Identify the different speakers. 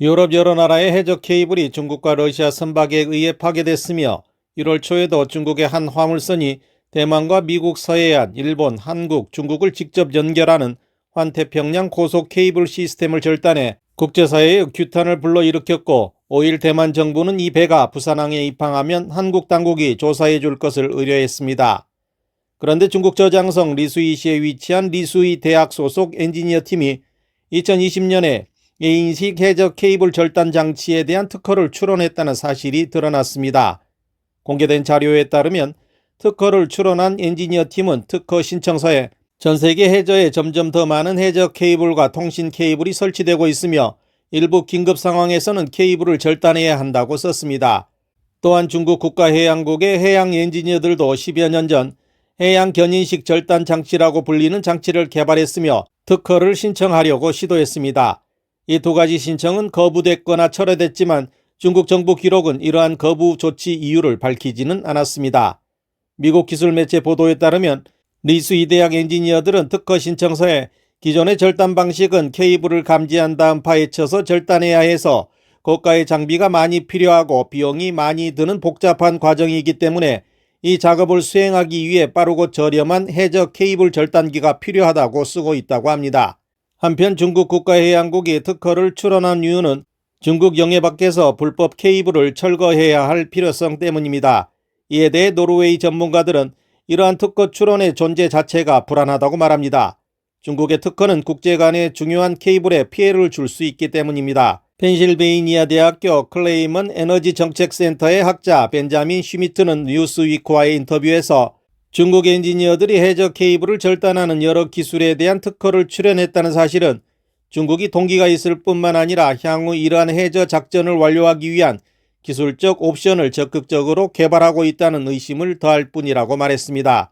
Speaker 1: 유럽 여러 나라의 해적 케이블이 중국과 러시아 선박에 의해 파괴됐으며 1월 초에도 중국의 한 화물선이 대만과 미국 서해안, 일본, 한국, 중국을 직접 연결하는 환태평양 고속 케이블 시스템을 절단해 국제사회의 규탄을 불러일으켰고 5일 대만 정부는 이 배가 부산항에 입항하면 한국 당국이 조사해 줄 것을 의뢰했습니다. 그런데 중국 저장성 리수이시에 위치한 리수이 대학 소속 엔지니어 팀이 2020년에 예인식 해적 케이블 절단 장치에 대한 특허를 출원했다는 사실이 드러났습니다. 공개된 자료에 따르면 특허를 출원한 엔지니어 팀은 특허 신청서에 전 세계 해저에 점점 더 많은 해적 케이블과 통신 케이블이 설치되고 있으며 일부 긴급 상황에서는 케이블을 절단해야 한다고 썼습니다. 또한 중국 국가해양국의 해양 엔지니어들도 10여 년 전 해양 견인식 절단 장치라고 불리는 장치를 개발했으며 특허를 신청하려고 시도했습니다. 이 두 가지 신청은 거부됐거나 철회됐지만 중국 정부 기록은 이러한 거부 조치 이유를 밝히지는 않았습니다. 미국 기술 매체 보도에 따르면 리수이 대학 엔지니어들은 특허 신청서에 기존의 절단 방식은 케이블을 감지한 다음 파헤쳐서 절단해야 해서 고가의 장비가 많이 필요하고 비용이 많이 드는 복잡한 과정이기 때문에 이 작업을 수행하기 위해 빠르고 저렴한 해저 케이블 절단기가 필요하다고 쓰고 있다고 합니다. 한편 중국 국가해양국이 특허를 출원한 이유는 중국 영해 밖에서 불법 케이블을 철거해야 할 필요성 때문입니다. 이에 대해 노르웨이 전문가들은 이러한 특허 출원의 존재 자체가 불안하다고 말합니다. 중국의 특허는 국제 간의 중요한 케이블에 피해를 줄 수 있기 때문입니다. 펜실베이니아 대학교 클레이먼 에너지 정책센터의 학자 벤자민 슈미트는 뉴스위크와의 인터뷰에서 중국 엔지니어들이 해저 케이블을 절단하는 여러 기술에 대한 특허를 출연했다는 사실은 중국이 동기가 있을 뿐만 아니라 향후 이러한 해저 작전을 완료하기 위한 기술적 옵션을 적극적으로 개발하고 있다는 의심을 더할 뿐이라고 말했습니다.